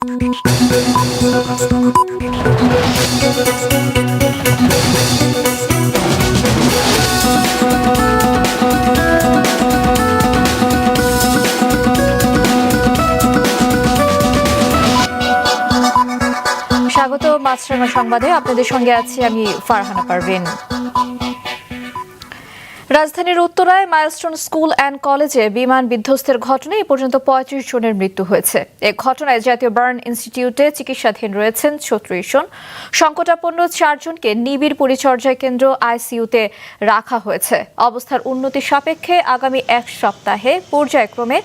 স্বাগত মাছরাঙা সংবাদে। আপনাদের সঙ্গে আছি আমি ফারহানা পারভিন। রাজধানীর উত্তরায় মাইলস্টোন স্কুল অ্যান্ড কলেজে বিমান বিধ্বস্তের ঘটনায় এ পর্যন্ত পঁয়ত্রিশ জনের মৃত্যু হয়েছে। এ ঘটনায় জাতীয় বার্ন ইনস্টিটিউটে চিকিৎসাধীন রয়েছেন ছত্রিশ জন। সংকটাপন্ন চারজনকে নিবিড় পরিচর্যা কেন্দ্র আইসিইউতে রাখা হয়েছে। অবস্থার উন্নতি সাপেক্ষে আগামী এক সপ্তাহে পর্যায়ক্রমে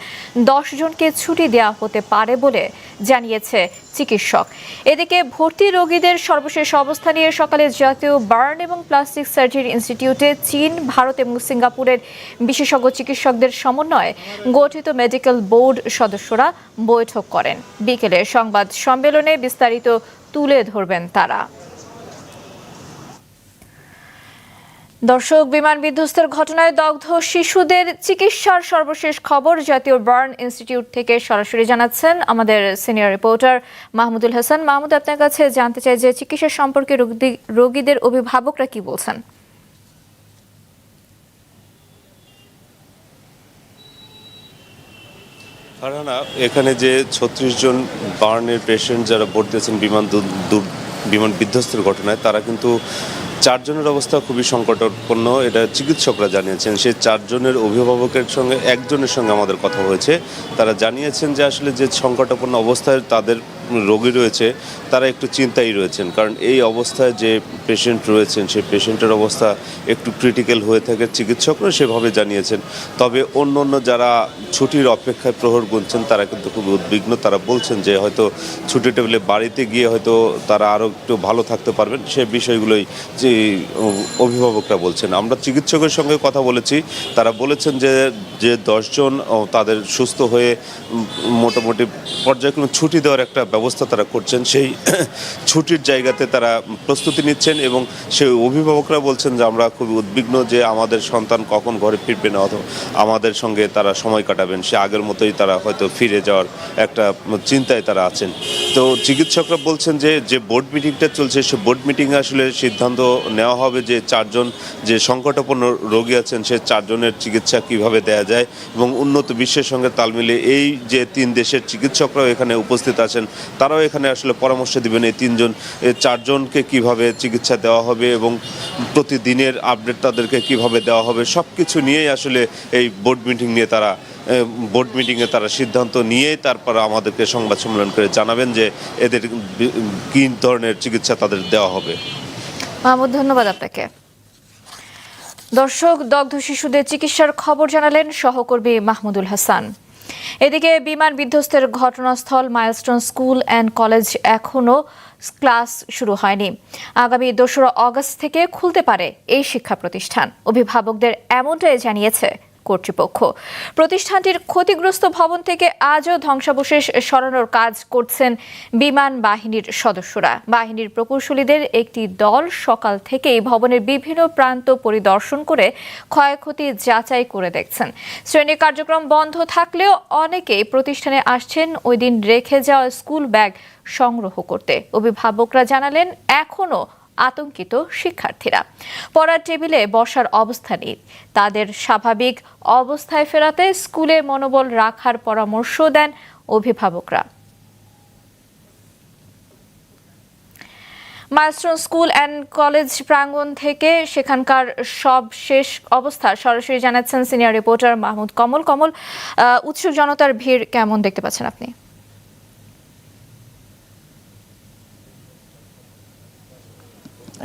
দশ জনকে ছুটি দেওয়া হতে পারে বলে জানিয়েছে চিকিৎসক। এদিকে ভর্তি রোগীদের সর্বশেষ অবস্থা নিয়ে সকালে জাতীয় বার্ন এবং প্লাস্টিক সার্জারি ইনস্টিটিউটে চীন, ভারত এবং সিঙ্গাপুরের বিশেষজ্ঞ চিকিৎসকদের সমন্বয়ে গঠিত মেডিকেল বোর্ড সদস্যরা বৈঠক করেন। বিকেলে সংবাদ সম্মেলনে বিস্তারিত তুলে ধরবেন তারা। দর্শক, বিমান বিধ্বস্তের ঘটনায় দগ্ধ শিশুদের চিকিৎসার সর্বশেষ খবর জাতীয় বার্ন ইনস্টিটিউট থেকে সরাসরি জানাচ্ছেন আমাদের সিনিয়র রিপোর্টার মাহমুদুল হাসান। মাহমুদ, আপনার কাছে জানতে চাই যে চিকিৎসা সম্পর্কে রোগী- রোগীদের অভিভাবকরা কি বলছেন? ফারহানা, এখানে যে ছত্রিশ জন বার্নের পেশেন্ট যারা ভর্তি আছেন বিমান বিমান বিধ্বস্তের ঘটনায়, তারা কিন্তু চারজনের অবস্থা খুবই সংকটাপন্ন এটা চিকিৎসকরা জানিয়েছেন। সেই চারজনের অভিভাবকের সঙ্গে, একজনের সঙ্গে আমাদের কথা হয়েছে। তারা জানিয়েছেন যে আসলে যে সংকটাপন্ন অবস্থায় তাদের রোগী রয়েছে, তারা একটু চিন্তায় রয়েছেন। কারণ এই অবস্থায় যে পেশেন্ট রয়েছেন, সেই পেশেন্টের অবস্থা একটু ক্রিটিক্যাল হয়ে থাকে। চিকিৎসকরা সেভাবে জানিয়েছেন। তবে অন্য অন্য যারা ছুটির অপেক্ষায় প্রহর গুনছেন, তারা কিন্তু খুব উদ্বিগ্ন। তারা বলছেন যে হয়তো ছুটি টেবিলে বাড়িতে গিয়ে হয়তো তারা আরও একটু ভালো থাকতে পারবেন। সে বিষয়গুলোই যে অভিভাবকরা বলছেন। আমরা চিকিৎসকের সঙ্গে কথা বলেছি। তারা বলেছেন যে যে দশজন তাদের সুস্থ হয়ে মোটামুটি পর্যায়ক্রমে ছুটি দেওয়ার একটা ব্যবস্থা তারা করছেন, সেই ছুটির জায়গাতে তারা প্রস্তুতি নিচ্ছেন এবং সেই অভিভাবকরা বলছেন যে আমরা খুবই উদ্বিগ্ন যে আমাদের সন্তান কখন ঘরে ফিরবে না অথবা আমাদের সঙ্গে তারা সময় কাটাবেন, সে আগের মতোই তারা হয়তো ফিরে যাওয়ার একটা চিন্তায় তারা আছেন। তো চিকিৎসকরা বলছেন যে যে বোর্ড মিটিংটা চলছে, সে বোর্ড মিটিংয়ে আসলে সিদ্ধান্ত নেওয়া হবে যে চারজন যে সংকটাপন্ন রোগী আছেন, সে চারজনের চিকিৎসা কীভাবে দেয়া যায় এবং উন্নত বিশ্বের সঙ্গে তাল মিলিয়ে এই যে তিন দেশের চিকিৎসকরাও এখানে উপস্থিত আছেন তারাও এখানে আসলে পরামর্শ দিবেন এই তিনজন চারজনকে কীভাবে চিকিৎসা দেওয়া হবে এবং প্রতিদিনের আপডেট তাদেরকে কীভাবে দেওয়া হবে সব কিছু নিয়েই আসলে এই বোর্ড মিটিং নিয়ে তারা বোর্ড মিটিংয়ে তারা সিদ্ধান্ত নিয়ে তারপর আমাদেরকে সংবাদ সম্মেলন করে জানাবেন যে এদের কী ধরনের চিকিৎসা তাদের দেওয়া হবে। মাহমুদ, ধন্যবাদ আপনাকে। দর্শক, দগ্ধ শিশুদের চিকিৎসার খবর জানালেন সহকর্মী মাহমুদুল হাসান। এদিকে বিমান বিধ্বস্তের ঘটনাস্থল মাইলস্টোন স্কুল অ্যান্ড কলেজ এখনও ক্লাস শুরু হয়নি। আগামী দোসরা অগস্ট থেকে খুলতে পারে এই শিক্ষা প্রতিষ্ঠান। অভিভাবকদের এমনটাই জানিয়েছে কর্তৃপক্ষ। প্রতিষ্ঠানটির ক্ষতিগ্রস্ত ভবন থেকে আজও ধ্বংসাবশেষ সরানোর কাজ করছেন বিমান বাহিনীর সদস্যরা। বাহিনীর প্রকৌশলীদের একটি দল সকাল থেকেই ভবনের বিভিন্ন প্রান্ত পরিদর্শন করে ক্ষয়ক্ষতি যাচাই করে দেখছেন। শ্রেণি কার্যক্রম বন্ধ থাকলেও অনেকেই প্রতিষ্ঠানে আসছেন, ওই দিন রেখে যাওয়া স্কুল ব্যাগ সংগ্রহ করতে। অভিভাবকরা জানালেন, এখনও আতঙ্কিত শিক্ষার্থীরা। পড়ার টেবিলে বসার অবস্থা নেই। তাদের স্বাভাবিক অবস্থায় ফেরাতে স্কুলে মনোবল রাখার পরামর্শ দেন অভিভাবকরা। মাইলস্টোন স্কুল অ্যান্ড কলেজ প্রাঙ্গণ থেকে সেখানকার সব শেষ অবস্থা সরাসরি জানাচ্ছেন সিনিয়র রিপোর্টার মাহমুদ কমল। কমল উৎসুক জনতার ভিড় কেমন দেখতে পাচ্ছেন আপনি?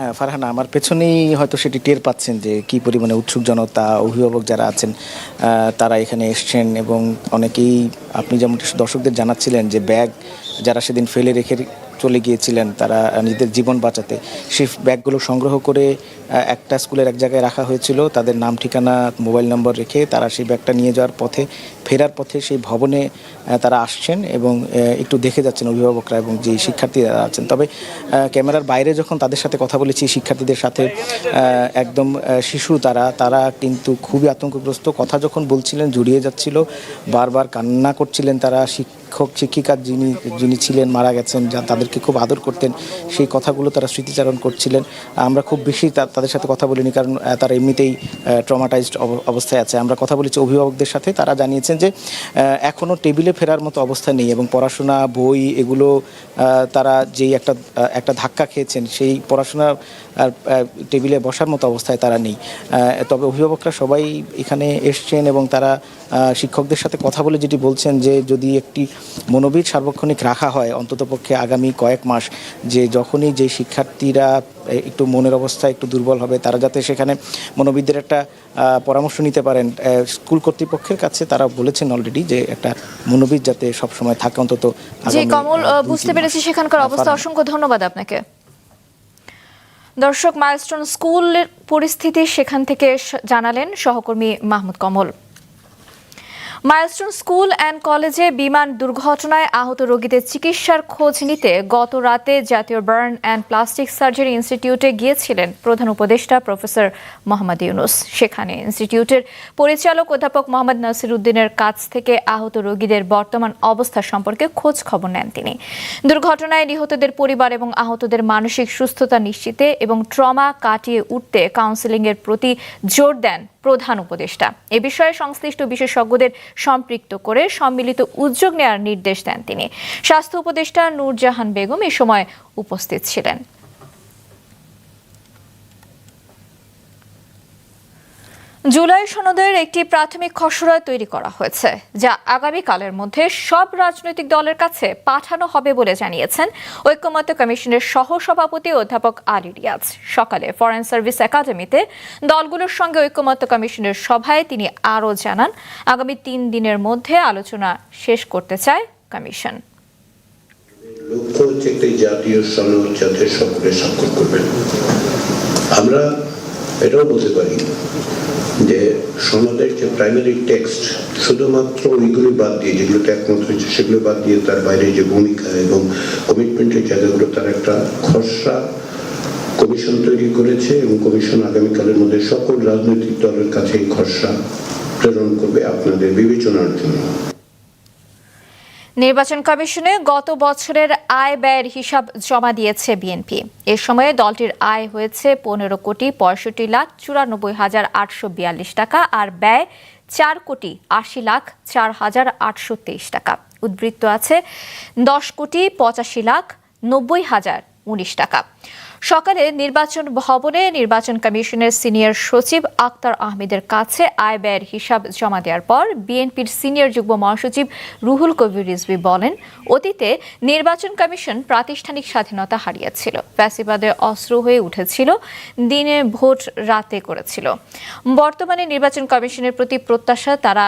হ্যাঁ, ফারহানা আমার পেছনেই হয়তো সেটি টের পাচ্ছেন যে কি পরিমাণে উৎসুক জনতা অভিভাবক যারা আছেন তারা এখানে এসছেন এবং অনেকেই আপনি যেমন দর্শকদের জানাচ্ছিলেন যে ব্যাগ যারা সেদিন ফেলে রেখে চলে গিয়েছিলেন তারা নিজেদের জীবন বাঁচাতে। সেই ব্যাগগুলো সংগ্রহ করে একটা স্কুলের এক জায়গায় রাখা হয়েছিল। তাদের নাম, ঠিকানা, মোবাইল নম্বর রেখে তারা সেই ব্যাগটা নিয়ে যাওয়ার পথে, ফেরার পথে সেই ভবনে তারা আসছেন এবং একটু দেখে যাচ্ছেন অভিভাবকরা এবং যে শিক্ষার্থীরা আছেন। তবে ক্যামেরার বাইরে যখন তাদের সাথে কথা বলেছি, শিক্ষার্থীদের সাথে একদম শিশু তারা তারা কিন্তু খুবই আতঙ্কগ্রস্ত। কথা যখন বলছিলেন, জড়িয়ে যাচ্ছিল, বারবার কান্না করছিলেন তারা শিক্ষক, শিক্ষিকা যিনি যিনি ছিলেন, মারা গেছেন, যা তাদেরকে খুব আদর করতেন, সেই কথাগুলো তারা স্মৃতিচারণ করছিলেন। আমরা খুব বেশি তাদের সাথে কথা বলিনি কারণ তারা এমনিতেই ট্রমাটাইজড অবস্থায় আছে। আমরা কথা বলেছি অভিভাবকদের সাথে, তারা জানিয়েছেন যে এখনও টেবিলে ফেরার মতো অবস্থা নেই এবং পড়াশোনা, বই এগুলো তারা যেই একটা একটা ধাক্কা খেয়েছেন, সেই পড়াশোনা টেবিলে বসার মতো অবস্থায় তারা নেই। তবে অভিভাবকরা সবাই এখানে এসছেন এবং তারা শিক্ষকদের সাথে কথা বলে যেটি বলছেন যে, যদি একটি মনোবিদ সার্বক্ষণিক রাখা হয় অন্ততপক্ষে আগামী কয়েক মাস যে যখনই যে শিক্ষার্থীরা একটু মনের অবস্থা একটু দুর্বল হবে তারা যাতে সেখানে মনোবিদদের একটা পরামর্শ নিতে পারেন। স্কুল কর্তৃপক্ষের কাছে তারা বলেছেন অলরেডি যে একটা মনোবিদ যাতে সবসময় থাকে অন্তত জি কমল বুঝতে পেরেছি সেখানকার অবস্থা। অসংখ্য ধন্যবাদ আপনাকে। দর্শক মাইলস্টোন স্কুলের পরিস্থিতি সেখান থেকে জানালেন সহকর্মী Mahmud Kamal. Milestone school and কলেজে বিমান দুর্ঘটনায় আহত রোগীদের চিকিৎসার খোঁজ নিতে গত রাতে জাতীয় বার্ন অ্যান্ড প্লাস্টিক সার্জারি ইনস্টিটিউটে গিয়েছিলেন প্রধান উপদেষ্টা প্রফেসর মোহাম্মদ ইউনুস। সেখানে ইনস্টিটিউটের পরিচালক অধ্যাপক মোহাম্মদ নাসির উদ্দিনের কাছ থেকে আহত রোগীদের বর্তমান অবস্থা সম্পর্কে খোঁজ খবর নেন তিনি। দুর্ঘটনায় নিহতদের পরিবার এবং আহতদের মানসিক সুস্থতা নিশ্চিতে এবং ট্রমা কাটিয়ে উঠতে কাউন্সেলিংয়ের প্রতি জোর দেন প্রধান উপদেষ্টা। এ বিষয়ে সংশ্লিষ্ট বিশেষজ্ঞদের সম্পৃক্ত করে সম্মিলিত উদ্যোগ নেওয়ার নির্দেশ দেন তিনি। স্বাস্থ্য উপদেষ্টা নূরজাহান বেগম এ সময় উপস্থিত ছিলেন। জুলাই সনদের একটি প্রাথমিক খসড়া তৈরি করা হয়েছে, যা আগামীকালের মধ্যে সব রাজনৈতিক দলের কাছে পাঠানো হবে বলে জানিয়েছেন ঐক্যমত্য কমিশনের সহসভাপতি অধ্যাপক আলী রিয়াজ। সকালে ফরেন সার্ভিস একাডেমিতে দলগুলোর সঙ্গে ঐক্যমত্য কমিশনের সভায় তিনি আরও জানান, আগামী তিন দিনের মধ্যে আলোচনা শেষ করতে চায় কমিশন। আমরা এটাও বলতে পারি যে সনদের যে প্রাইমারি টেক্সট শুধুমাত্র ওইগুলি বাদ দিয়ে, যেগুলোতে একমত হয়েছে, সেগুলো বাদ দিয়ে তার বাইরে যে ভূমিকা এবং কমিটমেন্টের জায়গাগুলো তার একটা খসড়া কমিশন তৈরি করেছে এবং কমিশন আগামীকালের মধ্যে সকল রাজনৈতিক দলের কাছে এই খসড়া প্রেরণ করবে আপনাদের বিবেচনার জন্য। নির্বাচন কমিশনে গত বছরের আয় ব্যয়ের হিসাব জমা দিয়েছে বিএনপি। এ সময়ে দলটির আয় হয়েছে পনেরো কোটি পঁয়ষট্টি লাখ চুরানব্বই হাজার আটশো বিয়াল্লিশ টাকা আর ব্যয় চার কোটি আশি লাখ চার হাজার আটশো তেইশ টাকা। উদ্বৃত্ত আছে দশ কোটি পঁচাশি লাখ নব্বই হাজার উনিশ টাকা। সকালে নির্বাচন ভবনে নির্বাচন কমিশনের সিনিয়র সচিব আক্তার আহমেদের কাছে আয় ব্যয়ের হিসাব জমা দেওয়ার পর বিএনপির সিনিয়র যুগ্ম মহাসচিব রুহুল কবির রিজভি বলেন, অতীতে নির্বাচন কমিশন প্রাতিষ্ঠানিক স্বাধীনতা হারিয়েছিল, ফ্যাসিবাদে অস্ত্র হয়ে উঠেছিল, দিনে ভোট রাতে করেছিল। বর্তমানে নির্বাচন কমিশনের প্রতি প্রত্যাশা, তারা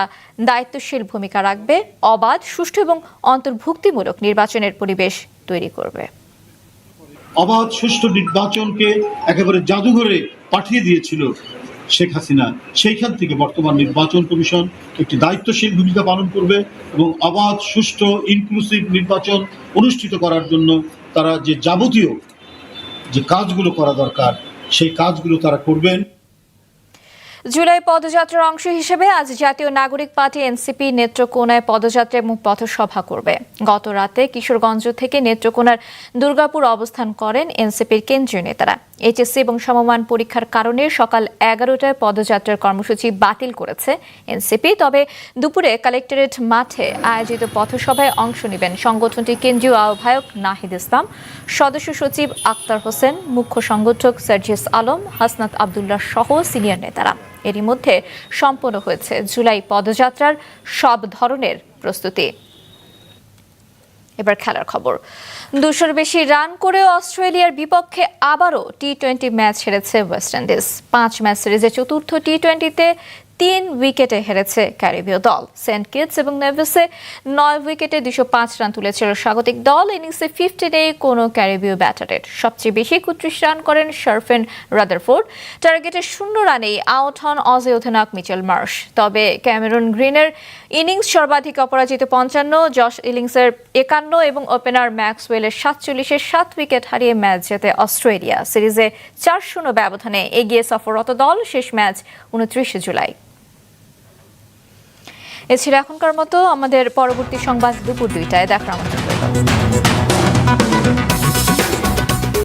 দায়িত্বশীল ভূমিকা রাখবে, অবাধ, সুষ্ঠু এবং অন্তর্ভুক্তিমূলক নির্বাচনের পরিবেশ তৈরি করবে। অবাধ সুষ্ঠু নির্বাচনকে একেবারে জাদুঘরে পাঠিয়ে দিয়েছিল শেখ হাসিনা। সেইখান থেকে বর্তমান নির্বাচন কমিশন একটি দায়িত্বশীল ভূমিকা পালন করবে এবং অবাধ, সুষ্ঠু ইনক্লুসিভ নির্বাচন অনুষ্ঠিত করার জন্য তারা যে যাবতীয় যে কাজগুলো করা দরকার, সেই কাজগুলো তারা করবেন। জুলাই পদযাত্রার অংশ হিসেবে আজ জাতীয় নাগরিক পার্টি এনসিপি নেত্রকোনায় পদযাত্রা এবং পথসভা করবে। গত রাতে কিশোরগঞ্জ থেকে নেত্রকোনার দুর্গাপুর অবস্থান করেন এনসিপির কেন্দ্রীয় নেতারা। এইচএসসি এবং সমমান পরীক্ষার কারণে সকাল এগারোটায় পদযাত্রার কর্মসূচি বাতিল করেছে এনসিপি। তবে দুপুরে কালেক্টরেট মাঠে আয়োজিত পথসভায় অংশ নেবেন সংগঠনটির কেন্দ্রীয় আহ্বায়ক নাহিদ ইসলাম, সদস্য সচিব আক্তার হোসেন, মুখ্য সংগঠক সার্জিয়াস আলম, হাসনাত আবদুল্লাহ সহ সিনিয়র নেতারা। এরই মধ্যে সম্পন্ন হয়েছে জুলাই পদযাত্রার সব ধরনের প্রস্তুতি। এবার খেলার খবর। দুশোর বেশি রান করে অস্ট্রেলিয়ার বিপক্ষে আবারও টি টোয়েন্টি ম্যাচ হেরেছে ওয়েস্ট ইন্ডিজ। পাঁচ ম্যাচ সিরিজে চতুর্থ টি টোয়েন্টিতে তিন উইকেটে হেরেছে ক্যারিবীয় দল। সেন্ট কিটস এবং নেভিসে নয় উইকেটে দুশো পাঁচ রান তুলেছিল স্বাগতিক দল। ইনিংসে ফিফটিনে কোনো ক্যারিবীয় ব্যাটারের সবচেয়ে বেশি কুত্রিশ রান করেন শারফেন রাদারফোর্ড। টার্গেটে শূন্য রানেই আউট হন অজে অধিনায়ক মিচেল মার্শ। তবে ক্যামেরন গ্রিনের ইনিংস সর্বাধিক অপরাজিত পঞ্চান্ন, জশ ইলিংসের একান্ন এবং ওপেনার ম্যাক্সওয়েলের সাতচল্লিশের সাত উইকেট হারিয়ে ম্যাচ জেতে অস্ট্রেলিয়া। সিরিজে চার শূন্য ব্যবধানে এগিয়ে সফররত দল, শেষ ম্যাচ উনত্রিশে জুলাই। এ ছিল এখনকার মতো, আমাদের পরবর্তী সংবাদ দুপুর দুইটায়। দেখার আমন্ত্রণ